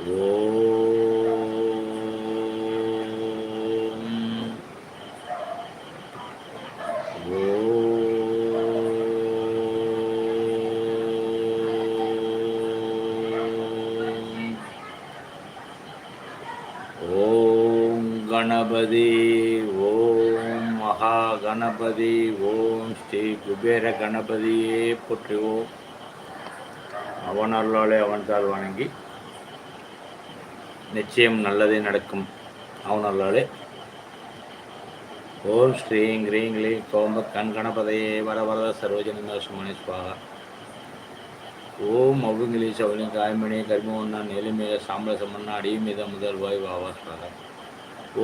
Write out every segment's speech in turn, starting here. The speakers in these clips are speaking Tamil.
ஓம் ஓம் ஓம் கணபதி ஓம் மகா கணபதி ஓம் ஸ்ரீ குபேர கணபதியே போற்றுவோம் அவன் அருளாலே அவன் தாள் வணங்கி நிச்சயம் நல்லதே நடக்கும். அவனாலே ஓம் ஸ்ரீங் கிரீங் க்ளீம் கோம்ப கண் கணபதையே வர வரத சர்வஜன சுமணி ஓம் அவுங்கிலி சவனி காய்மணி கர்மவண்ணா நெலிமேக சாம்பல சமண்ணா அடிமீத முதல் வாய் வாவா சுவாகா.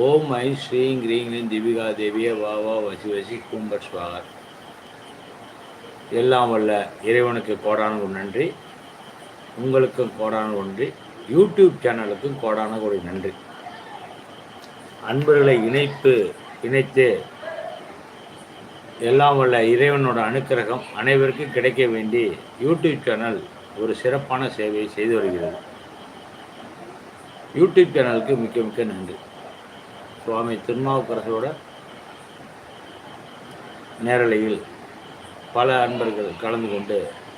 ஓம் ஐ ஸ்ரீங் கிரீங் தீபிகா திபிகா தேவிய வாவா வசி வசி கும்பர் ஸ்வாகா எல்லாம் வல்ல இறைவனுக்கு கோடான ஒரு நன்றி. உங்களுக்கும் கோடான ஒன்றி யூடியூப் சேனலுக்கும் கோடான கோடி நன்றி. அன்பர்களை இணைப்பு இணைத்து எல்லாம் வல்ல இறைவனோட அனுக்கிரகம் அனைவருக்கும் கிடைக்க வேண்டி யூடியூப் சேனல் ஒரு சிறப்பான சேவையை செய்து வருகிறது. யூடியூப் சேனலுக்கு மிக்க மிக்க நன்றி. சுவாமி திருநாவுக்கரசோட நேரலையில் பல அன்பர்கள் கலந்து கொண்டு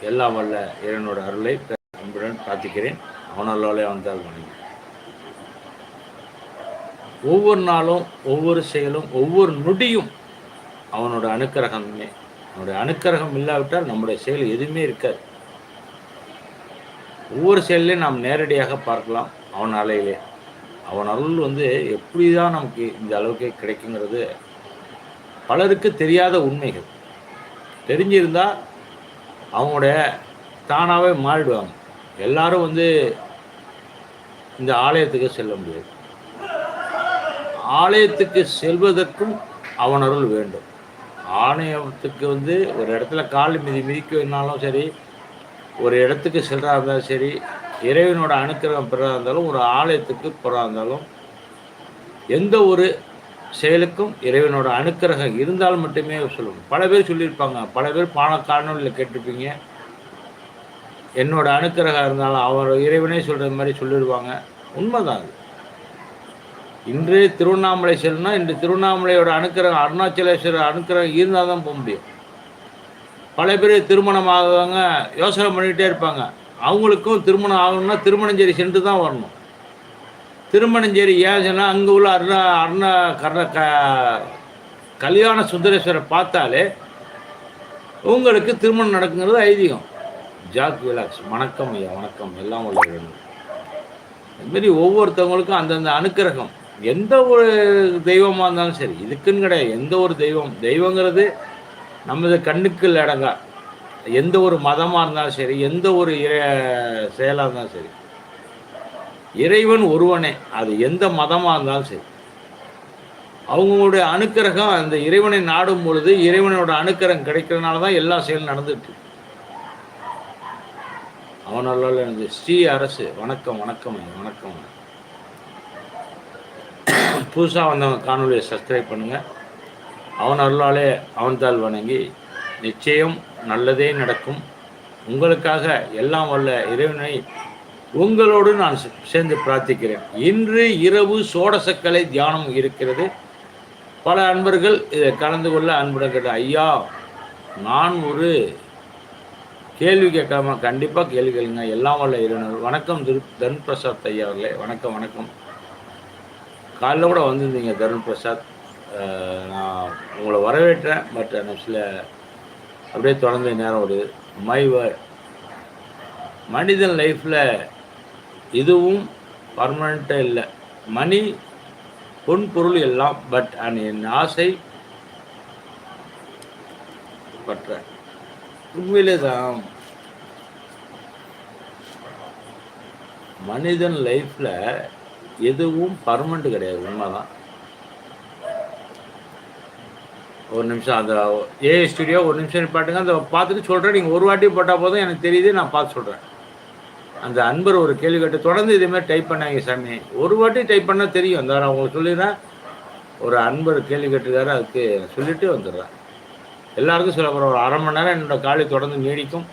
எல்லாம் வல்ல இறைவனோட அருளை அன்புடன் பிரார்த்திக்கிறேன். அவனல்லாலே வந்தால் வணங்கி ஒவ்வொரு நாளும் ஒவ்வொரு செயலும் ஒவ்வொரு நொடியும் அவனோட அனுக்கிரகமே. அவனுடைய அனுக்கிரகம் இல்லாவிட்டால் நம்முடைய செயல் எதுவுமே இருக்காது. ஒவ்வொரு செயலையும் நாம் நேரடியாக பார்க்கலாம் அவன் அலையிலே. அவன் அருள் வந்து எப்படி தான் நமக்கு இந்த அளவுக்கு கிடைக்குங்கிறது பலருக்கு தெரியாத உண்மைகள். தெரிஞ்சிருந்தால் அவங்களுடைய தானாகவே மாறிடுவாங்க. எல்லாரும் வந்து இந்த ஆலயத்துக்கு செல்ல முடியாது. ஆலயத்துக்கு செல்வதற்கும் அவன் அருள் வேண்டும். ஆலயத்துக்கு வந்து ஒரு இடத்துல கால் மிதி மிதிக்கனாலும் சரி ஒரு இடத்துக்கு செல்கிறா இருந்தாலும் சரி இறைவனோட அனுக்கிரகம் பெறா இருந்தாலும் ஒரு ஆலயத்துக்கு போகிறா இருந்தாலும் எந்த ஒரு செயலுக்கும் இறைவனோட அனுக்கிரகம் இருந்தால் மட்டுமே சொல்லணும் பல பேர் சொல்லியிருப்பாங்க பல பேர் பான காணொலியில் கேட்டிருப்பீங்க. என்னோட அனுக்கிரகம் இருந்தாலும் அவர் இறைவனே சொல்கிற மாதிரி சொல்லிடுவாங்க. உண்மைதான் அது. இன்று திருவண்ணாமலை செல்லணும்னா இன்று திருவண்ணாமலையோட அனுக்கிரகம் அருணாச்சலேஸ்வரர் அனுக்கிரகம் இருந்தால் தான் போக முடியும். பல பேர் திருமணம் ஆகுவாங்க யோசனை பண்ணிகிட்டே இருப்பாங்க. அவங்களுக்கும் திருமணம் ஆகணும்னா திருமணஞ்சேரி சென்று தான் வரணும். திருமணஞ்சேரி ஏன் சொன்னால் அங்கே உள்ள அருணா அருணா கர்ண க கல்யாண சுந்தரேஸ்வரை பார்த்தாலே உங்களுக்கு திருமணம் நடக்குங்கிறது ஐதீகம். ஜாக் விலாக்ஸ். வணக்கம் ஐயா வணக்கம். எல்லாம் உள்ள இதுமாரி ஒவ்வொருத்தவங்களுக்கும் அந்தந்த அனுக்கிரகம். எந்த ஒரு தெய்வமாக இருந்தாலும் சரி இதுக்குன்னு கிடையாது. எந்த ஒரு தெய்வம். தெய்வங்கிறது நமது கண்ணுக்கு அடங்கா. எந்த ஒரு மதமாக இருந்தாலும் சரி எந்த ஒரு செயலாக இருந்தாலும் சரி. இறைவன் ஒருவனே. அது எந்த மதமாக இருந்தாலும் சரி. அவங்களுடைய அனுக்கிரகம் அந்த இறைவனை நாடும் பொழுது இறைவனோட அனுக்கிரகம் கிடைக்கிறதுனால தான் எல்லா செயலும் நடந்துட்டு அவனால் எனக்கு ஸ்ரீ அரசு. வணக்கம் வணக்கம் வணக்கம். புதுசாக வந்தவங்க காணொலியை சப்ஸ்கிரைப் பண்ணுங்கள் அவன் அருளாலே அவன்தால் வணங்கி நிச்சயம் நல்லதே நடக்கும். உங்களுக்காக எல்லாம் வல்ல இறைவனை உங்களோடு நான் சேர்ந்து பிரார்த்திக்கிறேன். இன்று இரவு சோடசக்கலை தியானம் இருக்கிறது. பல அன்பர்கள் இதை கலந்து கொள்ள அன்புடன் கேட்ட ஐயா நான் ஒரு கேள்வி கேட்காம கண்டிப்பாக கேள்வி கேளுங்க. எல்லாம் வல்ல இருநூறு வணக்கம் திரு தருண் பிரசாத் ஐயா அவர்களே. வணக்கம் வணக்கம். காலைல கூட வந்திருந்தீங்க தருண் பிரசாத் நான் உங்களை வரவேற்றேன். பட் எனக்கு சில அப்படியே தொடர்ந்து நேரம் ஒரு மை வேர்ட் மனிதன் லைஃப்பில் இதுவும் பர்மனண்ட்டாக இல்லை. மணி பொன் பொருள் எல்லாம் பட் அண்ட் என் ஆசை பற்ற. உண்மையிலே தான் மனிதன் லைஃப்பில் எதுவும் பர்மனண்ட் கிடையாது உண்மைதான். ஒரு நிமிஷம் அந்த ஏ ஸ்டுடியோ ஒரு நிமிஷம் பாட்டுங்க அந்த பார்த்துட்டு சொல்கிறேன் நீங்கள் ஒரு வாட்டி போட்டால் போதும் எனக்கு தெரியுது நான் பார்த்து சொல்கிறேன் அந்த அன்பர் ஒரு கேள்வி கேட்டு தொடர்ந்து இதேமாதிரி டைப் பண்ணாங்க சாமி. ஒரு வாட்டி டைப் பண்ணால் தெரியும். அந்த நான் உங்களுக்கு சொல்லிடுறேன். ஒரு அன்பர் கேள்வி கேட்டிருக்காரு அதுக்கு சொல்லிட்டு வந்துடுறேன். எல்லாருக்கும் சொல்ல ஒரு அரை மணி நேரம் என்னோடய காலை தொடர்ந்து நீடிக்கும்.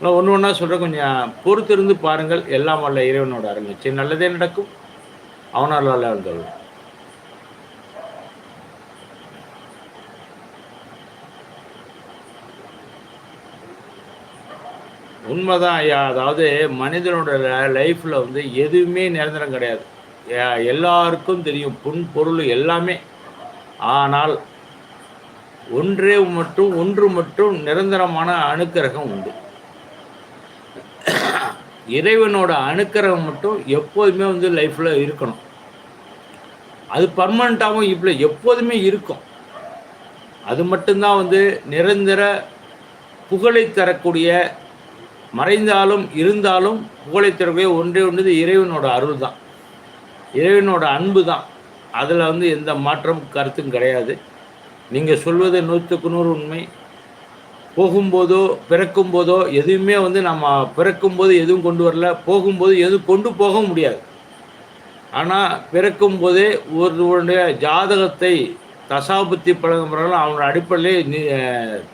நான் ஒன்று ஒன்றா சொல்கிறேன் கொஞ்சம் பொறுத்திருந்து பாருங்கள் எல்லாம் வல்ல இறைவனோட அருள். சரி நல்லதே நடக்கும் அவனால் இருந்தது உண்மைதான் ஐயா அதாவது மனிதனோட லைஃப்பில் வந்து எதுவுமே நிரந்தரம் கிடையாது. எல்லாருக்கும் தெரியும் புண் பொருள் எல்லாமே. ஆனால் ஒன்றே மட்டும் ஒன்று மட்டும் நிரந்தரமான அணுக்கரகம் உண்டு. இறைவனோட அணுக்கரகம் மட்டும் எப்போதுமே வந்து லைஃப்பில் இருக்கணும். அது பர்மனண்ட்டாகவும் இப்போ எப்போதுமே இருக்கும். அது மட்டும்தான் வந்து நிரந்தர புகழை தரக்கூடிய மறைந்தாலும் இருந்தாலும் புகழை தரக்கூடிய ஒன்றே ஒன்று இறைவனோட அருள் தான் இறைவனோட அன்பு தான் அதில் வந்து எந்த மாற்றம் கருத்தும் கிடையாது. நீங்கள் சொல்வது நூற்றுக்கு நூறு உண்மை. போகும்போதோ பிறக்கும்போதோ எதுவுமே வந்து நம்ம பிறக்கும்போது எதுவும் கொண்டு வரல. போகும்போது எதுவும் கொண்டு போக முடியாது. ஆனால் பிறக்கும்போதே ஒருவருடைய ஜாதகத்தை தசாபுத்தி பழகுமுறைகள் அவனோட அடிப்படையிலே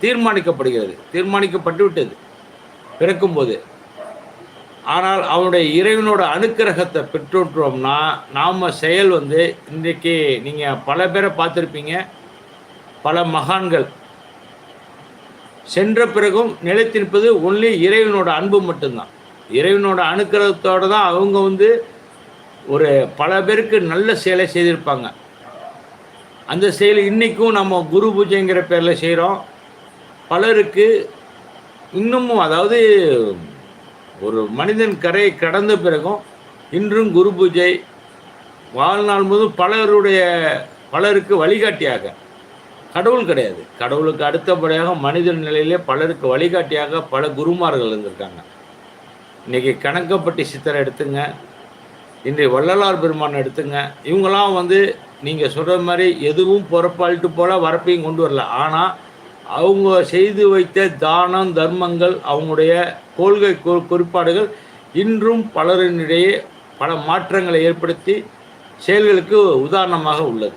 தீர்மானிக்கப்படுகிறது. தீர்மானிக்கப்பட்டு விட்டது பிறக்கும்போது. ஆனால் அவனுடைய இறைவனோட அனுக்கிரகத்தை பெற்றுட்டோம்னா நாம் செயல் வந்து இன்றைக்கு நீங்கள் பல பேரை பார்த்துருப்பீங்க. பல மகான்கள். சென்ற பிறகும் நிலைத்திருப்பது ஒன்லி இறைவனோட அன்பு மட்டும்தான். இறைவனோட அனுக்கிரகத்தோடு தான் அவங்க வந்து ஒரு பல பேருக்கு நல்ல செயலை செய்திருப்பாங்க. அந்த செயல் இன்றைக்கும் நம்ம குரு பூஜைங்கிற பேரில் செய்கிறோம் பலருக்கு இன்னமும் அதாவது ஒரு மனிதன் கரையை கடந்த பிறகும் இன்றும் குரு பூஜை வாழ்நாள் முழுவதும் பலருடைய பலருக்கு வழிகாட்டியாக கடவுள் கிடையாது. கடவுளுக்கு அடுத்தபடியாக மனிதன் நிலையிலே பலருக்கு வழிகாட்டியாக பல குருமார்கள் இருந்திருக்காங்க. இன்னைக்கு கணக்கப்பட்டி சித்தரை எடுத்துங்க இன்றைய வள்ளலார் பெருமான் எடுத்துங்க. இவங்கெல்லாம் வந்து நீங்கள் சொல்கிற மாதிரி எதுவும் பொறப்பாளிட்டு போல வரப்பையும் கொண்டு வரல. ஆனால் அவங்க செய்து வைத்த தானம் தர்மங்கள் அவங்களுடைய கொள்கை குறிப்பாடுகள் இன்றும் பலரினிடையே பல மாற்றங்களை ஏற்படுத்தி செயல்களுக்கு உதாரணமாக உள்ளது.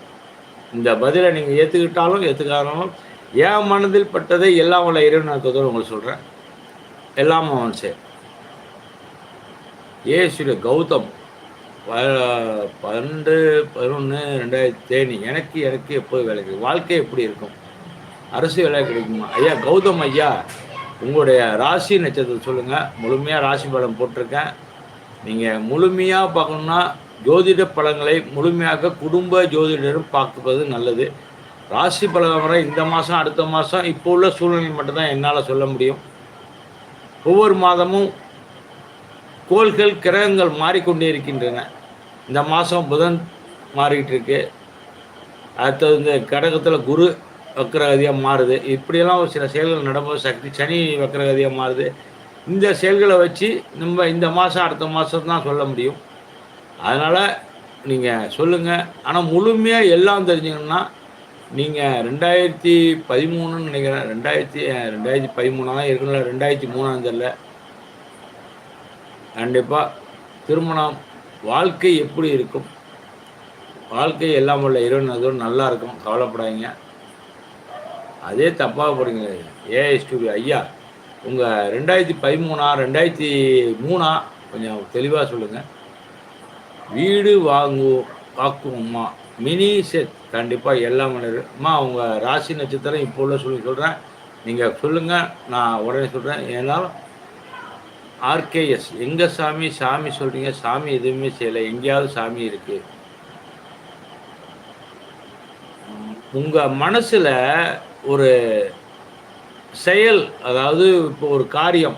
இந்த பதிலை நீங்கள் ஏற்றுக்கிட்டாலும் ஏற்றுக்காதாலும் என் மனதில் பட்டதை எல்லாம் உள்ள இறைவனத்தோடு உங்களுக்கு சொல்கிறேன் எல்லாம் அவன் சே ஏசுல கௌதம் ப- பன்னெண்டு பதினொன்று ரெண்டாயிரத்தி தேனி எனக்கு எனக்கு எப்போது வேலை கிடைக்கும்? வாழ்க்கை எப்படி இருக்கும்? அரசு வேலை கிடைக்குமா? ஐயா கௌதம் ஐயா உங்களுடைய ராசி நட்சத்திரம் சொல்லுங்கள் முழுமையாக ராசி பலம் போட்டிருக்கேன். நீங்கள் முழுமையாக பார்க்கணுன்னா ஜோதிட பலன்களை முழுமையாக குடும்ப ஜோதிடரும் பார்க்குவது நல்லது. ராசி பலன் இந்த மாதம் அடுத்த மாதம் இப்போ உள்ள சூழ்நிலை மட்டும்தான் என்னால் சொல்ல முடியும். ஒவ்வொரு மாதமும் கோள்கள் கிரகங்கள் மாறிக்கொண்டே இருக்கின்றன. இந்த மாதம் புதன் மாறிக்கிட்டு இருக்கு. அடுத்தது இந்த கடகத்தில் குரு வக்கரகதியாக மாறுது. இப்படியெல்லாம் ஒரு சில செயல்கள் நடக்கும்போது சக்தி சனி வக்கரகதியாக மாறுது. இந்த செயல்களை வச்சு நம்ம இந்த மாதம் அடுத்த மாதம் தான் சொல்ல முடியும். அதனால் நீங்கள் சொல்லுங்கள் ஆனால் முழுமையாக எல்லாம் தெரிஞ்சுக்கணுன்னா நீங்கள் ரெண்டாயிரத்தி பதிமூணுன்னு நினைக்கிறேன். ரெண்டாயிரத்தி ரெண்டாயிரத்தி பதிமூணாக தான் இருக்குல்ல ரெண்டாயிரத்தி மூணாம் தெரியல கண்டிப்பாக திருமணம் வாழ்க்கை எப்படி இருக்கும்? வாழ்க்கை எல்லாம் உள்ள இறைவன் நல்லா இருக்கும். கவலைப்படாதீங்க. அதே தப்பாக போடுங்க ஏஐ ஸ்டூடியோ ஐயா உங்கள் ரெண்டாயிரத்தி பதிமூணா ரெண்டாயிரத்தி மூணா கொஞ்சம் தெளிவாக சொல்லுங்கள் வீடு வாங்குவோம் வாக்குவோம்மா. Mini set. கண்டிப்பாக எல்லாம் அம்மா அவங்க ராசி நட்சத்திரம் இப்போ உள்ள சொல்லி சொல்கிறேன் நீங்கள் சொல்லுங்கள் நான் உடனே சொல்கிறேன் ஏன்னாலும் ஆர்கேஎஸ் எங்கே சாமி சாமி சொல்கிறீங்க சாமி எதுவுமே செய்யலை. எங்கேயாவது சாமி இருக்குது உங்கள் மனசில் ஒரு செயல் அதாவது இப்போ ஒரு காரியம்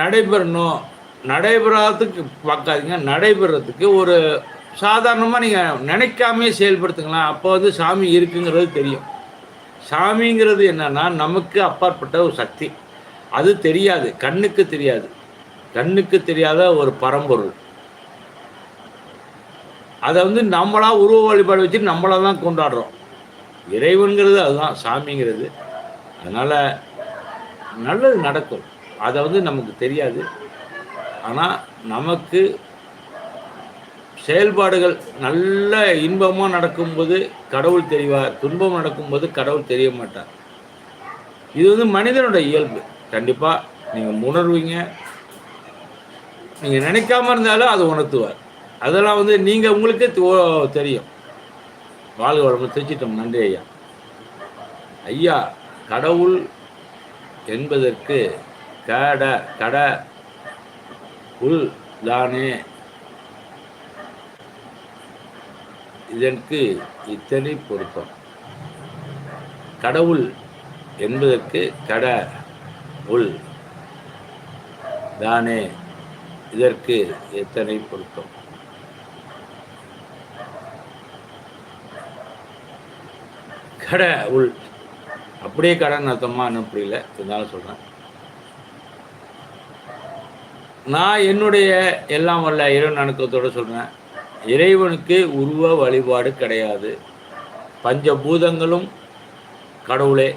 நடைபெறணும் நடைபெறாததுக்கு பார்க்காதீங்க. நடைபெறதுக்கு ஒரு சாதாரணமாக நீங்கள் நினைக்காமே செயல்படுத்துங்களா அப்போ வந்து சாமி இருக்குங்கிறது தெரியும். சாமிங்கிறது என்னன்னா நமக்கு அப்பாற்பட்ட ஒரு சக்தி. அது தெரியாது. கண்ணுக்கு தெரியாது. கண்ணுக்கு தெரியாத ஒரு பரம்பொருள். அதை வந்து நம்மளா உருவ வழிபாடு வச்சு நம்மளா தான் கொண்டாடுறோம். இறைவன்கிறது அதுதான் சாமிங்கிறது. அதனால் நல்லது நடக்கும். அதை வந்து நமக்கு தெரியாது. ஆனால் நமக்கு செயல்பாடுகள் நல்ல இன்பமாக நடக்கும்போது கடவுள் தெரிவார் துன்பம் நடக்கும்போது கடவுள் தெரிய மாட்டார். இது வந்து மனிதனோட இயல்பு. கண்டிப்பாக நீங்கள் உணர்வீங்க. நீங்கள் நினைக்காம இருந்தாலும் அதை உணர்த்துவார். அதெல்லாம் வந்து நீங்கள் உங்களுக்கே தெரியும். வாழ்க வளமுடன். தெரிச்சிட்டோம். நன்றி ஐயா. ஐயா கடவுள் என்பதற்கு கட கட உள் தானே இதற்கு இத்தனை பொருத்தம். கடவுள் என்பதற்கு கட உள் தானே இதற்கு எத்தனை பொருத்தம்? கடை உள். அப்படியே கடன் அர்த்தமாக என்ன புரியல. இருந்தாலும் சொல்கிறேன் நான் என்னுடைய எல்லாம் வல்ல இறைவன் அணுக்கத்தோடு சொல்கிறேன் இறைவனுக்கு உருவ வழிபாடு கிடையாது. பஞ்சபூதங்களும் கடவுளே.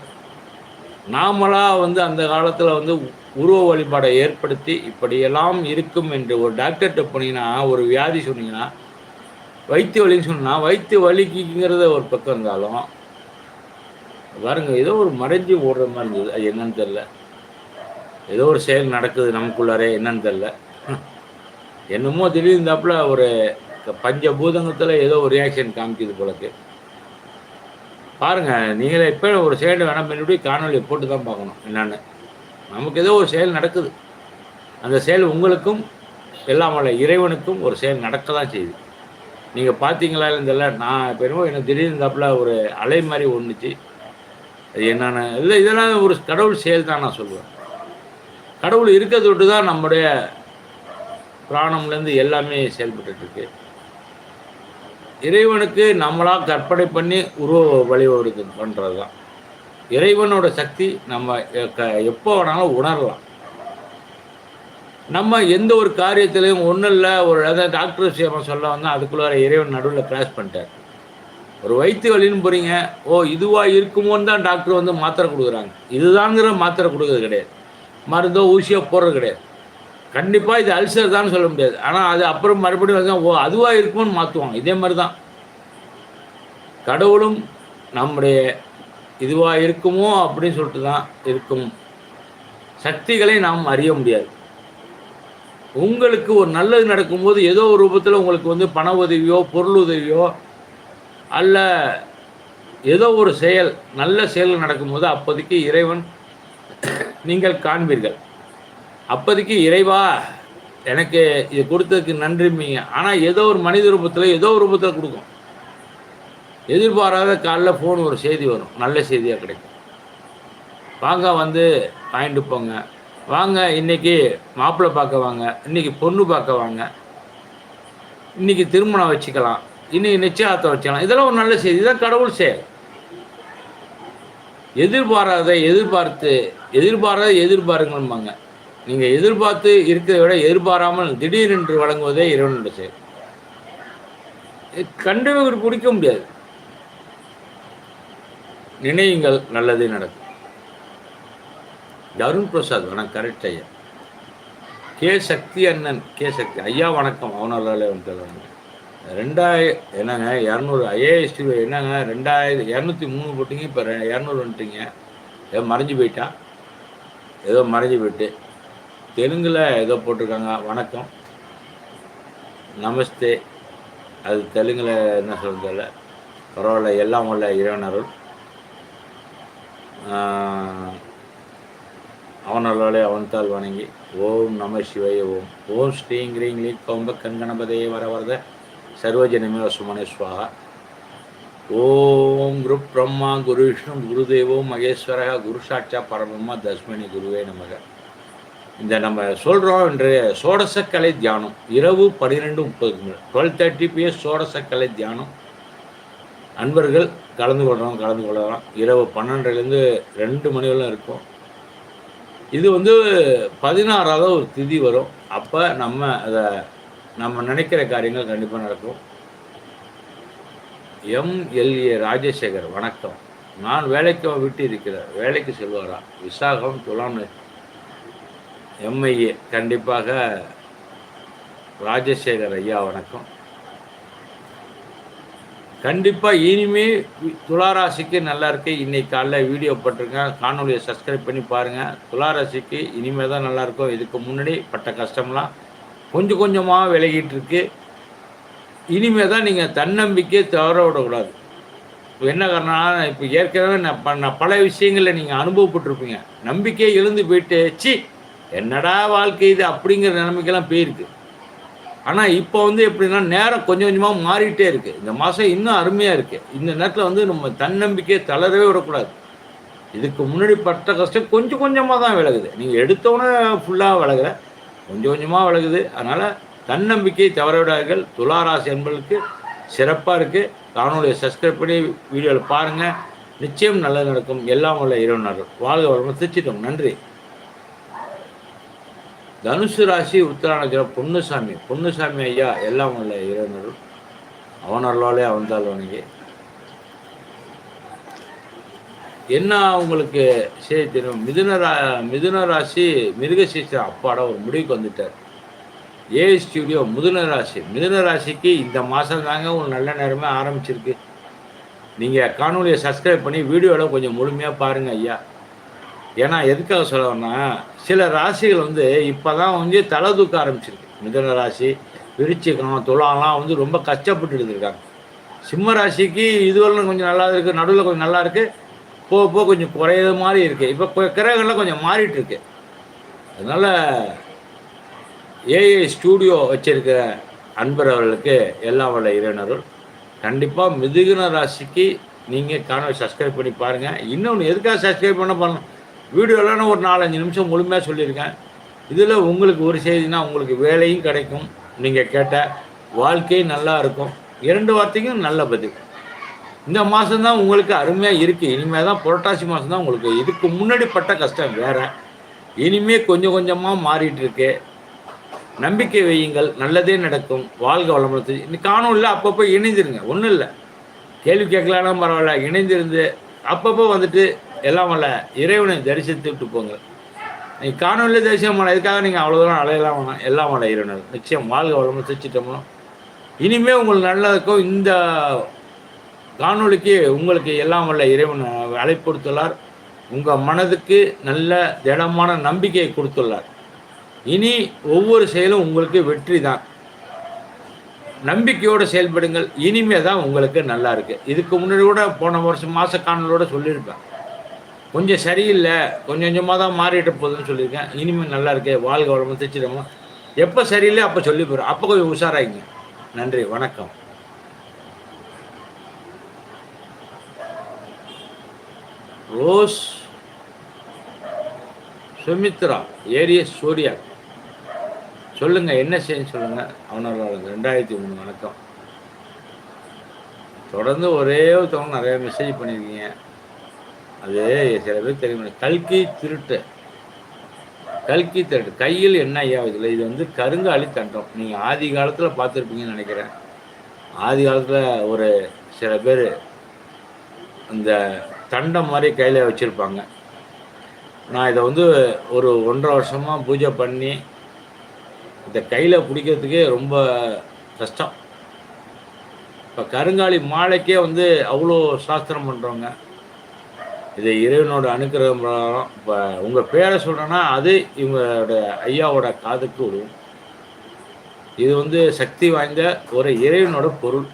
நாமளாக வந்து அந்த காலத்தில் வந்து உருவ வழிபாடை ஏற்படுத்தி இப்படியெல்லாம் இருக்கும் என்று ஒரு டாக்டர்கிட்ட போனீங்கன்னா ஒரு வியாதி சொன்னீங்கன்னா வைத்திய வலின்னு சொன்னால் வைத்திய வலிக்குங்கிறத ஒரு பக்கம் இருந்தாலும் பாருங்கள் ஏதோ ஒரு மறைஞ்சு ஓடுற மாதிரி இருந்தது. அது என்னன்னு தெரில ஏதோ ஒரு செயல் நடக்குது நமக்குள்ளாரே என்னன்னு தெரில என்னமோ திடீர்ந்தாப்புல ஒரு பஞ்சபூதங்கத்தில் ஏதோ ஒரு ரியாக்ஷன் காமிக்குது போலக்கு. பாருங்க நீங்களே இப்போ ஒரு செயல் வேணாம் பண்ணி காணொலியை போட்டு தான் பார்க்கணும் என்னென்னு. நமக்கு ஏதோ ஒரு செயல் நடக்குது. அந்த செயல் உங்களுக்கும் எல்லாம் வல்ல இறைவனுக்கும் ஒரு செயல் நடக்க தான் செய்யுது. நீங்கள் பார்த்தீங்களா இல்லைன்னு நான் இப்போ என்னமோ எனக்கு திடீர்ந்தாப்புல ஒரு அலை மாதிரி ஒன்றுச்சு அது என்னென்ன இல்லை இதெல்லாம் ஒரு கடவுள் செயல் தான் நான் சொல்லுவேன். கடவுள் இருக்கிறத விட்டு தான் நம்முடைய பிராணம்லேருந்து எல்லாமே செயல்பட்டுருக்கு இறைவனுக்கு நம்மளாக கற்பனை பண்ணி உருவ வழிவகுக்கு பண்ணுறது தான் இறைவனோட சக்தி நம்ம எ- க- எப்போ வேணாலும் உணரலாம். நம்ம எந்த ஒரு காரியத்திலையும் ஒன்றும் இல்லை ஒரு அதாவது டாக்டர் விஷயமா சொல்ல வந்தால் அதுக்குள்ளார இறைவன் நடுவில் கிராஸ் பண்ணிட்டார். ஒரு வயிற்று வலின்னு போகிறீங்க ஓ இதுவாக இருக்குமோன்னு தான் டாக்டர் வந்து மாத்திரை கொடுக்குறாங்க. இதுதாங்கிற மாத்திரை கொடுக்குறது கிடையாது. மருந்தோ ஊசியோ போடுறது கிடையாது. கண்டிப்பாக இது அல்சர் தான் சொல்ல முடியாது. ஆனால் அது அப்புறம் மறுபடியும் வந்து ஓ அதுவாக இருக்கும்னு மாற்றுவாங்க இதே மாதிரி தான் கடவுளும் நம்முடைய இதுவாக இருக்குமோ அப்படின்னு சொல்லிட்டு தான் இருக்கும். சக்திகளை நாம் அறிய முடியாது. உங்களுக்கு ஒரு நல்லது நடக்கும்போது ஏதோ ஒரு ரூபத்தில் உங்களுக்கு வந்து பண உதவியோ பொருள் உதவியோ அல்ல ஏதோ ஒரு செயல் நல்ல செயல் நடக்கும்போது அப்போதைக்கு இறைவன் நீங்கள் காண்பீர்கள். அப்போதைக்கு இறைவா எனக்கு இது கொடுத்ததுக்கு நன்றிம்பீங்க ஆனால் ஏதோ ஒரு மனித ரூபத்தில் ஏதோ ஒரு ரூபத்தில் கொடுக்கும். எதிர்பாராத காலைல ஃபோன் ஒரு செய்தி வரும். நல்ல செய்தியாக கிடைக்கும். வாங்க வந்து வாங்கிட்டு போங்க. வாங்க இன்னைக்கு மாப்பிள்ளை பார்க்க வாங்க. இன்னைக்கு பொண்ணு பார்க்க வாங்க. இன்னைக்கு திருமணம் வச்சுக்கலாம். இன்றைக்கி நிச்சயத்தை வச்சுக்கலாம். இதெல்லாம் ஒரு நல்ல செய்தி. தான் கடவுள் செயல். எதிர்பாராத எதிர்பார்த்து எதிர்பாராத எதிர்பாருங்கம்பாங்க. நீங்கள் எதிர்பார்த்து இருக்கிறத விட எதிர்பாராமல் திடீரென்று வழங்குவதே இறைவனுடைய செயல் இது கண்டு பிடிக்க முடியாது. நினையுங்கள் நல்லதே நடக்கும். அருண் பிரசாத் வணக்கம் கரெக்ட் ஐயா. கே சக்தி அண்ணன் கே சக்தி ஐயா வணக்கம் அவனாலே வந்து ரெண்டாய என்னங்க இரநூறு ஐஏஎஸ்டி என்னங்க ரெண்டாயிரம் இரநூத்தி மூணு போட்டிங்க இப்போ இரநூறு வந்துட்டீங்க. ஏதோ மறைஞ்சு போயிட்டான் ஏதோ மறைஞ்சு போயிட்டு. தெலுங்கில் ஏதோ போட்டிருக்காங்க வணக்கம். நமஸ்தே. அது தெலுங்கில் என்ன சொல்றதில்ல பரவாயில்ல எல்லாம் உள்ள இறைவனருள் ஆஹ், அவனர்களே அவன்தால் வணங்கி. ஓம் நம சிவாய ஓம். ஓம் ஸ்ரீங் கொம்ப லீ கண்கணபதே வர. வரத சர்வஜனமே சுமனே சுவாகா ஓம் குரு பிரம்மா குரு விஷ்ணு குருதேவோ மகேஸ்வர குரு சாட்சா பரபிரம்மா தஸ்மனி குருவே நமக. இந்த நம்ம சொல்கிறோம் இன்று சோடசக்கலை தியானம். இரவு பன்னிரெண்டு முப்பதுக்கு டுவெல் தேர்ட்டி பிஎஸ் சோடசக்கலை தியானம். அன்பர்கள் கலந்து கொள்கிறோம் கலந்து கொள்ளலாம். இரவு பன்னெண்டுலேருந்து ரெண்டு மணி வரலாம் இருக்கும். இது வந்து பதினாறாவது ஒரு திதி வரும். அப்போ நம்ம அதை நம்ம நினைக்கிற காரியங்கள் கண்டிப்பாக நடக்கும். எம்எல்ஏ ராஜசேகர் வணக்கம். நான் வேலைக்கு விட்டு இருக்கிறேன். வேலைக்கு செல்வாரா? விசாகம் துலாம் எம்ஐஏ கண்டிப்பாக ராஜசேகர் ஐயா வணக்கம். கண்டிப்பாக இனிமே துளாராசிக்கு நல்லா இருக்கு. இன்னைக்கு காலைல வீடியோ போட்டிருக்கேன். காணொலியை சப்ஸ்கிரைப் பண்ணி பாருங்கள் துளாராசிக்கு இனிமேல் தான் நல்லாயிருக்கும் இதுக்கு முன்னாடி பட்ட கஷ்டம்லாம் கொஞ்சம் கொஞ்சமாக விலகிட்டு இருக்கு இனிமே தான் நீங்கள் தன்னம்பிக்கையை தவற விடக்கூடாது. இப்போ என்ன காரணம்னா இப்போ ஏற்கனவே நான் பண்ண பல விஷயங்களில் நீங்கள் அனுபவப்பட்டிருப்பீங்க. நம்பிக்கையை எழுந்து போயிட்டு சி என்னடா வாழ்க்கை இது அப்படிங்கிற நிலைமைக்கெல்லாம் போயிருக்கு. ஆனால் இப்போ வந்து எப்படின்னா நேரம் கொஞ்சம் கொஞ்சமாக மாறிட்டே இருக்குது இந்த மாதம் இன்னும் அருமையாக இருக்குது இந்த நேரத்தில் வந்து நம்ம தன்னம்பிக்கையை தளரவே விடக்கூடாது. இதுக்கு முன்னாடி பட்ட கஷ்டம் கொஞ்சம் கொஞ்சமாக தான் விலகுது. நீங்கள் எடுத்தோன்னே ஃபுல்லாக விலகலை. கொஞ்சம் கொஞ்சமாக விலகுது. அதனால் தன்னம்பிக்கை தவறவிடார்கள் துளாராசி என்பதற்கு சிறப்பாக இருக்குது காணொலியை சப்ஸ்கிரைப் பண்ணி வீடியோவில் பாருங்கள் நிச்சயம் நல்லது நடக்கும். எல்லாம் உள்ள இறைவனர்கள். வாழ்க வளமுடன் திருச்சிட்டோம் நன்றி. தனுசு ராசி உத்தராணக்கிரம் பொன்னுசாமி. பொன்னுசாமி ஐயா எல்லாம் உள்ள இறைவனர்கள். அவனர்களாலே அவன்தால் வணங்கி என்ன உங்களுக்கு சரி தெரியும் மிதுன ரா மிதுன ராசி மிருகசீசர் அப்பாட ஒரு முடிவுக்கு வந்துட்டார். ஏ ஸ்டுடியோ மிதுன ராசி. மிதுன ராசிக்கு இந்த மாதம் தாங்க ஒரு நல்ல நேரமே ஆரம்பிச்சிருக்கு. நீங்கள் காணொலியை சப்ஸ்கிரைப் பண்ணி வீடியோவில் கொஞ்சம் முழுமையாக பாருங்கள் ஐயா. ஏன்னா எதுக்காக சொல்லணும்னா சில ராசிகள் வந்து இப்போ தான் வந்து தலை தூக்க ஆரம்பிச்சிருக்கு. மிதன ராசி விருச்சிகம் துலாலாம் வந்து ரொம்ப கஷ்டப்பட்டு இருக்காங்க. சிம்ம ராசிக்கு இதுவரை கொஞ்சம் நல்லா இருக்குது நடுவில் கொஞ்சம் நல்லா இருக்குது போக போக கொஞ்சம் குறையிற மாதிரி இருக்குது இப்போ கிரகங்கள்லாம் கொஞ்சம் மாறிட்டு இருக்கு அதனால் ஏஐ ஸ்டூடியோ வச்சிருக்கிற அன்பர் அவர்களுக்கு எல்லா வல்ல இறைவனர்கள் கண்டிப்பாக மிதுகுன ராசிக்கு நீங்கள் காணொலி சப்ஸ்கிரைப் பண்ணி பாருங்கள் இன்னொன்று எதுக்காக சப்ஸ்கிரைப் பண்ண பண்ணணும் வீடியோலாம் ஒரு நாலஞ்சு நிமிஷம் முழுமையாக சொல்லியிருக்கேன். இதில் உங்களுக்கு ஒரு செய்தினா உங்களுக்கு வேலையும் கிடைக்கும். நீங்கள் கேட்ட வாழ்க்கையும் நல்லா இருக்கும். இரண்டு வார்த்தைக்கும் நல்ல பதில். இந்த மாதம்தான் உங்களுக்கு அருமையாக இருக்குது இனிமேல் தான் புரட்டாசி மாதம் தான் உங்களுக்கு. இதுக்கு முன்னாடி பட்ட கஷ்டம் வேறு. இனிமே கொஞ்சம் கொஞ்சமாக மாறிட்டு இருக்கு. நம்பிக்கை வையுங்கள். நல்லதே நடக்கும். வாழ்க வளமுறை இந்த காணொலியில் அப்பப்போ இணைஞ்சிருங்க. ஒன்றும் இல்லை. கேள்வி கேட்கலாம் பரவாயில்ல. இணைஞ்சிருந்து அப்பப்போ வந்துட்டு எல்லாம் வல்ல இறைவனை தரிசித்து விட்டு போங்க நீங்கள் காணொலியில் தரிசனம் பண்ண. இதுக்காக நீங்கள் அவ்வளோதான் அலையலாம் வேணாம். எல்லாம் வல்ல இறைவனர் நிச்சயம் வாழ்க வளமுறை சிரிச்சிட்டோம்னா. இனிமேல் உங்களுக்கு நல்லதுக்கும் இந்த காணொலிக்கு உங்களுக்கு எல்லாம் வல்ல இறைவன் அழைப்பு கொடுத்துள்ளார் உங்கள் மனதுக்கு நல்ல திடமான நம்பிக்கையை கொடுத்துள்ளார். இனி ஒவ்வொரு செயலும் உங்களுக்கு வெற்றி தான். நம்பிக்கையோடு செயல்படுங்கள். இனிமே தான் உங்களுக்கு நல்லா இருக்கு. இதுக்கு முன்னாடி கூட போன வருஷம் மாச காணலோட சொல்லியிருப்பேன். கொஞ்சம் சரியில்லை கொஞ்சம் கொஞ்சமாக தான் மாறிட்டு போகுதுன்னு சொல்லியிருக்கேன். இனிமேல் நல்லா இருக்கே வாழ்க வளமும் தைச்சிடமா எப்போ சரியில்லை அப்போ சொல்லி போகிறோம் அப்போ கொஞ்சம் உஷாராயிங்க. நன்றி வணக்கம். ரோஸ் சுமித்ரா ஏரியஸ் சூர்யா சொல்லுங்க என்ன செய்ய சொல்லுங்க? அவனோட ரெண்டாயிரத்தி மூணு வணக்கம். தொடர்ந்து ஒரே ஒருத்தவங்க நிறைய மெசேஜ் பண்ணியிருக்கீங்க அது சில பேர் தெரியும். கல்கி திருட்டு. கல்கி திருட்டு. கையில் என்ன ஐயா? இதில் இது வந்து கருங்காலி தண்டம் நீங்கள் ஆதி காலத்தில் பார்த்துருப்பீங்கன்னு நினைக்கிறேன். ஆதி காலத்தில் ஒரு சில பேர் இந்த தண்டம் மாதிரி கையில் வச்சுருப்பாங்க. நான் இதை வந்து ஒரு ஒன்றரை வருஷமாக பூஜை பண்ணி இந்த கையில் பிடிக்கிறதுக்கே ரொம்ப கஷ்டம். இப்போ கருங்காலி மாலைக்கே வந்து அவ்வளோ சாஸ்திரம் பண்ணுறவங்க இது இறைவனோட அனுக்கிரகம் பிரகாரம் இப்போ உங்கள் பேரை சொல்கிறேன்னா அது இவங்களோட ஐயாவோட காதுக்கு விடும் இது வந்து சக்தி வாய்ந்த ஒரு இறைவனோட பொருள்.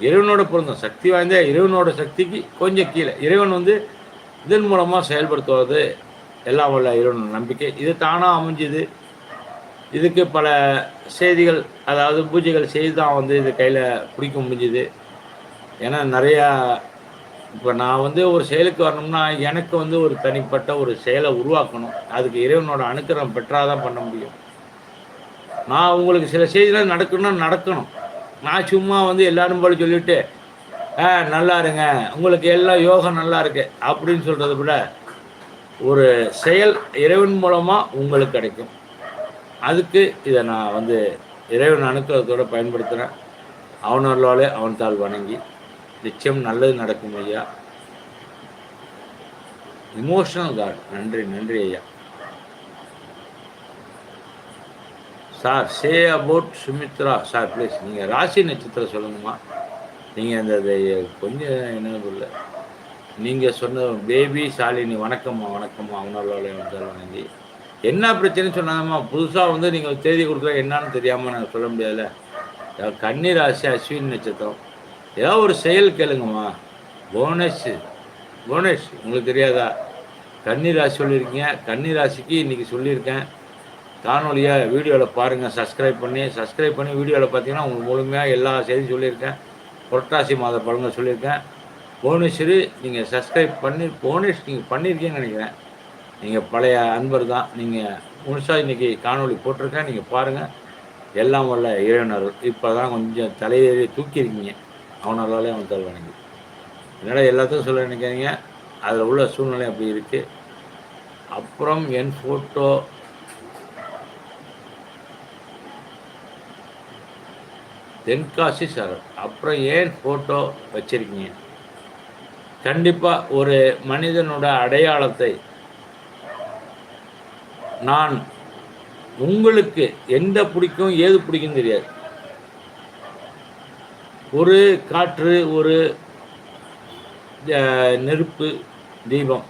இறைவனோட பொருள் சக்தி வாய்ந்த இறைவனோட சக்திக்கு கொஞ்சம் கீழே. இறைவன் வந்து இதன் மூலமாக செயல்படுத்துவது எல்லாம் உள்ள இறைவனோட நம்பிக்கை. இது தானாக அமைஞ்சுது. இதுக்கு பல செய்திகள் அதாவது பூஜைகள் செய்து தான் வந்து இது கையில் பிடிக்க முடிஞ்சுது. ஏன்னா நிறையா இப்போ நான் வந்து ஒரு செயலுக்கு வரணும்னா எனக்கு வந்து ஒரு தனிப்பட்ட ஒரு செயலை உருவாக்கணும். அதுக்கு இறைவனோட அனுக்கிரம் பெற்றாதான் பண்ண முடியும். நான் உங்களுக்கு சில செய்திகள் நடக்கணும்னா நடக்கணும். நான் சும்மா வந்து எல்லாரும் போல சொல்லிட்டு ஆ நல்லா இருங்க. உங்களுக்கு எல்லாம் யோகம் நல்லா இருக்கு. அப்படின்னு சொல்கிறத விட ஒரு செயல் இறைவன் மூலமாக உங்களுக்கு கிடைக்கும். அதுக்கு இதை நான் வந்து இறைவன் அனுக்கிறதோடு பயன்படுத்துகிறேன் அவனர்களாலே அவன் தாள் வணங்கி நிச்சயம் நல்லது நடக்கும் ஐயா. இமோஷனல் காட் நன்றி நன்றி ஐயா. Sir say about Sumitra. Sir please நீங்கள் ராசி நட்சத்திரம் சொல்லுங்கம்மா நீங்கள் அந்த கொஞ்சம் என்ன இல்லை நீங்கள் சொன்ன பேபி ஷாலினி வணக்கம்மா வணக்கம்மா. அவனால வணங்கி என்ன பிரச்சனைன்னு சொன்னாங்கம்மா? புதுசாக வந்து நீங்கள் தேதி கொடுக்குற என்னன்னு தெரியாமல் நான் சொல்ல முடியாதுல்ல? ஏதாவது கன்னி ராசி அஸ்வின் நட்சத்திரம். ஏதாவது ஒரு செயல் கேளுங்கம்மா. புவனேஷ் புவனேஷ் உங்களுக்கு தெரியாதா? கன்னி ராசி சொல்லியிருக்கீங்க. கன்னி ராசிக்கு இன்றைக்கி சொல்லியிருக்கேன். காணொலியை வீடியோவில் பாருங்கள் சப்ஸ்கிரைப் பண்ணி சப்ஸ்கிரைப் பண்ணி வீடியோவில் பார்த்தீங்கன்னா உங்களுக்கு முழுமையாக எல்லா செய்தியும் சொல்லியிருக்கேன். புரட்டாசி மாத பழங்கள் சொல்லியிருக்கேன். புவனேஸ்வரி நீங்கள் சப்ஸ்கிரைப் பண்ணி புவனேஷ் நீங்கள் பண்ணியிருக்கீங்கன்னு நினைக்கிறேன். நீங்கள் பழைய அன்பர் தான். நீங்கள் முழுசாக இன்றைக்கி காணொலி போட்டிருக்கேன். நீங்கள் பாருங்கள் எல்லாம் வரல இறைவனர். இப்போ தான் கொஞ்சம் தலையேறி தூக்கியிருக்கீங்க. அவனாலே அவன் தல் வணங்கி என்னடா எல்லாத்தையும் சொல்ல நினைக்கிறீங்க அதில் உள்ள சூழ்நிலை அப்படி இருக்குது அப்புறம் என் ஃபோட்டோ தென்காசி சார் அப்புறம் ஏன் ஃபோட்டோ வச்சுருக்கீங்க? கண்டிப்பாக ஒரு மனிதனோட அடையாளத்தை நான் உங்களுக்கு எந்த பிடிக்கும் ஏது பிடிக்கும் தெரியாது. ஒரு காற்று ஒரு நெருப்பு தீபம்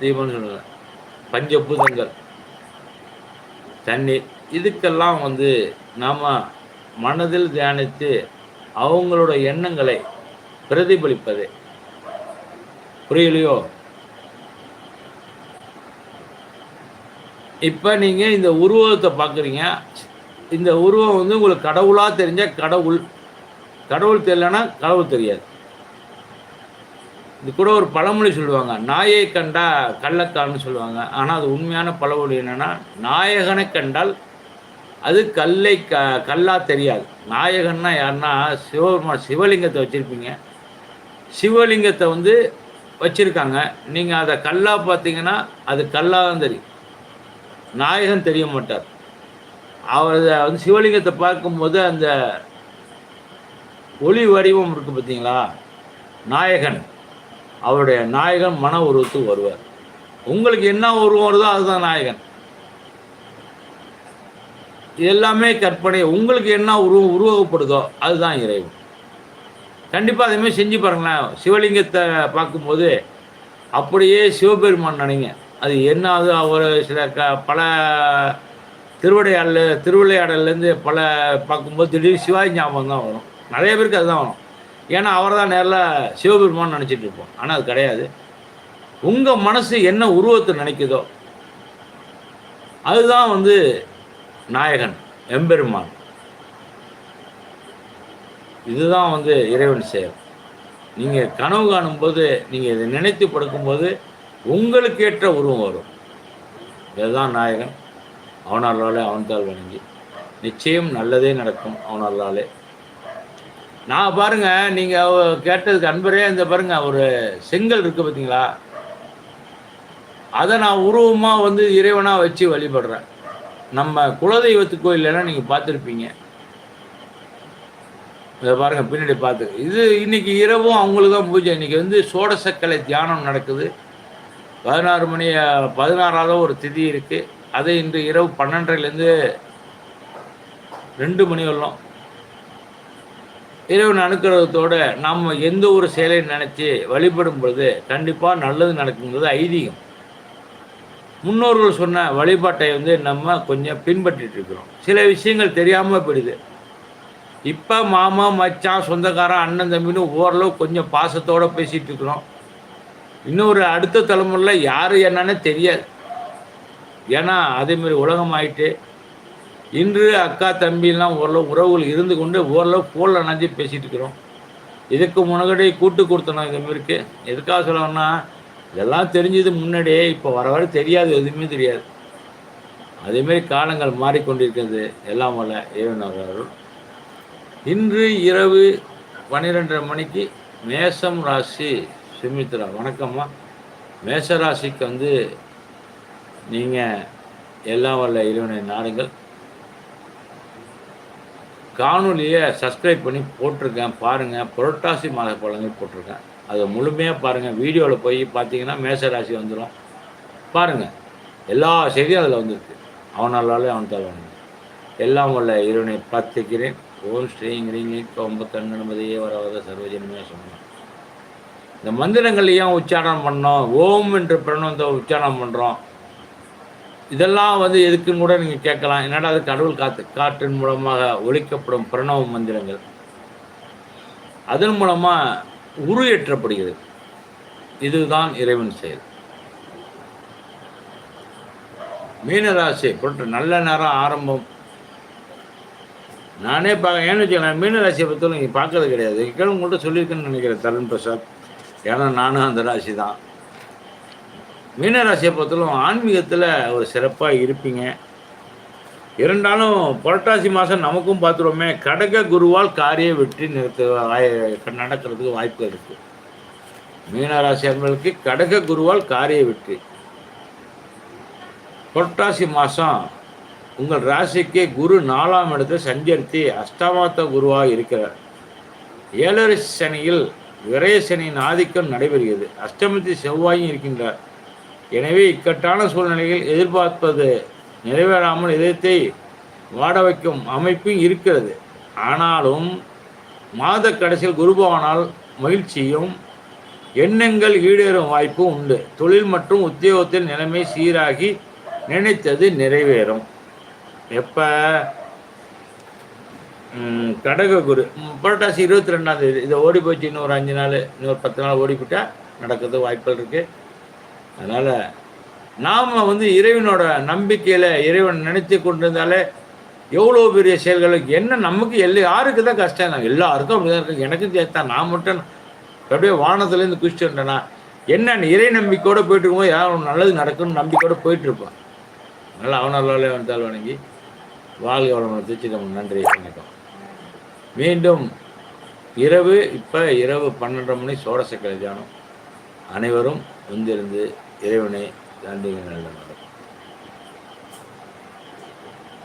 தீபம்னு சொல்லுவேன் பஞ்சபூதங்கள் தண்ணீர் இதுக்கெல்லாம் வந்து நாம் மனதில் தியானித்து அவங்களோட எண்ணங்களை பிரதிபலிப்பது. புரியலையோ இப்போ நீங்கள் இந்த உருவத்தை பார்க்குறீங்க இந்த உருவம் வந்து உங்களுக்கு கடவுளாக தெரிஞ்ச கடவுள். கடவுள் தெரியலன்னா கடவுள் தெரியாது. இது கூட ஒரு பழமொழி சொல்லுவாங்க. நாயை கண்டா கள்ளத்தான்னு சொல்லுவாங்க. ஆனால் அது உண்மையான பழமொழி என்னென்னா நாயகனை கண்டால் அது கல்லை க கல்லாக தெரியாது. நாயகன்னா யாருன்னா சிவபெருமா சிவலிங்கத்தை வச்சுருப்பீங்க. சிவலிங்கத்தை வந்து வச்சுருக்காங்க. நீங்கள் அதை கல்லாக பார்த்தீங்கன்னா அது கல்லாக தான் தெரியும். நாயகன் தெரிய மாட்டார். அவர் வந்து சிவலிங்கத்தை பார்க்கும்போது அந்த ஒளி வடிவம் இருக்குது பார்த்தீங்களா? நாயகன். அவருடைய நாயகன் மன உருவத்துக்கு வருவார். உங்களுக்கு என்ன உருவம் வருதோ அதுதான் நாயகன். எல்லாமே கற்பனை. உங்களுக்கு என்ன உருவம் உருவகப்படுதோ அதுதான் இறைவன். கண்டிப்பாக அதேமாதிரி செஞ்சு பாருங்களேன். சிவலிங்கத்தை பார்க்கும்போது அப்படியே சிவபெருமான் நினைங்க. அது என்ன அது ஒரு சில க பல திருவிடையாடல் திருவிளையாடல்லேருந்து பல பார்க்கும்போது திடீர் சிவாஜி ஞாபகம் தான் வரும். நிறைய பேருக்கு அதுதான் வரும். ஏன்னா அவர் தான் நேரில் சிவபெருமான் நினச்சிட்டு இருப்போம். ஆனால் அது கிடையாது. உங்கள் மனசு என்ன உருவத்தை நினைக்குதோ அதுதான் வந்து நாயகன் எம்பெருமான். இதுதான் வந்து இறைவன் செயல். நீங்கள் கனவு காணும்போது நீங்கள் இதை நினைத்து படுக்கும்போது உங்களுக்கு ஏற்ற உருவம் வரும். இதுதான் நாயகன். அவனாலே அவன்தால் வணங்கி. நிச்சயம் நல்லதே நடக்கும் அவனாலே நான் பாருங்க நீங்கள் கேட்டதுக்கு அன்பரே இந்த பாருங்க ஒரு செங்கல் இருக்கு பார்த்தீங்களா அதை நான் உருவமாக வந்து இறைவனாக வச்சு வழிபடுறேன். நம்ம குலதெய்வத்து கோயிலெல்லாம் நீங்கள் பார்த்துருப்பீங்க. இதை பாருங்கள் பின்னாடி பார்த்து. இது இன்னைக்கு இரவும் அவங்களுக்கு தான் பூஜை. இன்னைக்கு வந்து சோடசக்கலை தியானம் நடக்குது. பதினாறு மணி பதினாறாவது ஒரு திதி இருக்குது அது இன்று இரவு பன்னெண்டரைலேருந்து ரெண்டு மணி வரலாம். இறைவன் அனுக்கிறதோட நம்ம எந்த ஒரு செயலை நினச்சி வழிபடும் பொழுது கண்டிப்பாக நல்லது நடக்குங்கிறது ஐதீகம். முன்னோர்கள் சொன்ன வழிபாட்டை வந்து நம்ம கொஞ்சம் பின்பற்றிட்டு இருக்கிறோம். சில விஷயங்கள் தெரியாமல் போயிடுது. இப்போ மாமா மச்சான் சொந்தக்காரன் அண்ணன் தம்பின்னு ஓரளவு கொஞ்சம் பாசத்தோடு பேசிகிட்டு இருக்கிறோம். இன்னொரு அடுத்த தலைமுறையில் யார் என்னன்னு தெரியாது. ஏன்னா அதேமாரி உலகம் ஆயிட்டு இன்று அக்கா தம்பிலாம் ஓரளவு உறவுகள் இருந்து கொண்டு ஓரளவு ஃபோனில் நஞ்சு பேசிகிட்டு இருக்கிறோம். இதுக்கு முன்னாடி கூட்டு கொடுத்தணும் இது மாரிக்கு எதுக்காக சொல்லணும்னா இதெல்லாம் தெரிஞ்சது முன்னாடியே இப்போ வர வர தெரியாது எதுவுமே தெரியாது. அதேமாரி காலங்கள் மாறிக்கொண்டிருக்கிறது எல்லாம் வல்ல இறைவன் அவர்கள். இன்று இரவு பன்னிரெண்டரை மணிக்கு மேசம் ராசி சுமித்ரா வணக்கம்மா. மேச ராசிக்கு வந்து நீங்கள் எல்லாம் வல்ல இறைவனை நாடுங்கள். காணொலியை சப்ஸ்கிரைப் பண்ணி போட்டிருக்கேன் பாருங்கள் புரட்டாசி மாத பழங்கள் போட்டிருக்கேன். அதை முழுமையாக பாருங்கள் வீடியோவில் போய் பார்த்தீங்கன்னா மேசராசி வந்துடும் பாருங்கள் எல்லா செய்தியும் அதில் வந்துருக்கு. அவனாலே அவன் தருவாங்க எல்லாம் உள்ள இருவனை பார்த்துக்கிறேன். ஓம் ஸ்ரீங் ரீங் கொம்ப கண்கணபதியே வரவத சர்வஜனமே சொன்னோம். இந்த மந்திரங்கள் ஏன் உச்சாரணம் பண்ணோம்? ஓம் என்று பிரணவத்தை உச்சாரணம் பண்ணுறோம் இதெல்லாம் வந்து எதுக்குன்னு கூட நீங்கள் கேட்கலாம். என்னடா அது கடவுள் காத்து காற்றின் மூலமாக ஒழிக்கப்படும் பிரணவ மந்திரங்கள். அதன் மூலமாக உருவேற்றப்படுகிறது. இதுதான் இறைவன் செயல். மீனராசி பொருட்டு நல்ல நேரம் ஆரம்பம். நானே பார்க்க ஏன்னு வச்சுக்கலாம் மீனராசியை பற்றி நீங்கள் பார்க்கறது கிடையாது. கேள்வி உங்கள்கிட்ட சொல்லியிருக்கேன்னு நினைக்கிறேன் தருண் பிரசாத். ஏன்னா நானும் அந்த ராசி தான். மீனராசியை பொறுத்தவரைக்கும் ஆன்மீகத்தில் ஒரு சிறப்பாக இருப்பீங்க. இருந்தாலும் புரட்டாசி மாதம் நமக்கும் பார்த்துருவோமே கடக குருவால் காரிய வெற்றி நிறுத்த வாய்- நடக்கிறதுக்கு வாய்ப்பு இருக்குது மீனராசி அன்பர்களுக்கு கடக குருவால் காரிய வெற்றி. புரட்டாசி மாதம் உங்கள் ராசிக்கு குரு நாலாம் இடத்தை சஞ்சரித்து அஷ்டமாத்த குருவாக இருக்கிறார். ஏழரை சனியில் விரைய சனியின் ஆதிக்கம் நடைபெறுகிறது. அஷ்டமத்தி செவ்வாயும் இருக்கின்றார். எனவே இக்கட்டான சூழ்நிலையில் எதிர்பார்ப்பது நிறைவேறாமல் இதயத்தை வாட வைக்கும் அமைப்பும் இருக்கிறது. ஆனாலும் மாத கடைசியில் குருபவனால் மகிழ்ச்சியும் எண்ணங்கள் ஈடேறும் வாய்ப்பும் உண்டு. தொழில் மற்றும் உத்தியோகத்தில் நிலைமை சீராகி நினைத்தது நிறைவேறும். எப்போ? கடக குரு. புரட்டாசி இருபத்தி ரெண்டாம் தேதி. இதை ஓடி போச்சு இன்னொரு அஞ்சு நாள் இன்னொரு பத்து நாள் ஓடி நடக்கிறது வாய்ப்புகள் இருக்குது அதனால் நாம் வந்து இறைவனோட நம்பிக்கையில் இறைவன் நினைத்து கொண்டிருந்தாலே எவ்வளோ பெரிய செயல்களுக்கு என்ன நமக்கு எல்லா யாருக்கு தான் கஷ்டம்? தான் எல்லாருக்கும் அப்படி தான் இருக்கு. எனக்கும் சேர்த்தா நான் மட்டும் அப்படியே வானத்துலேருந்து குதிச்சுட்டு என்ன இறை நம்பிக்கையோடு போயிட்டு இருக்கும்போது யாரும் நல்லது நடக்கும்னு நம்பிக்கையோட போயிட்டு இருப்பான் நல்லா அவனாலே வந்தால் வணங்கி வாழ்க வளமுடன் திருச்சி நன்றி வணக்கம். மீண்டும் இரவு இப்போ இரவு பன்னெண்டரை மணி சோடசக்கரை தியானம். அனைவரும் வந்திருந்து இறைவனை நன்றி நல்ல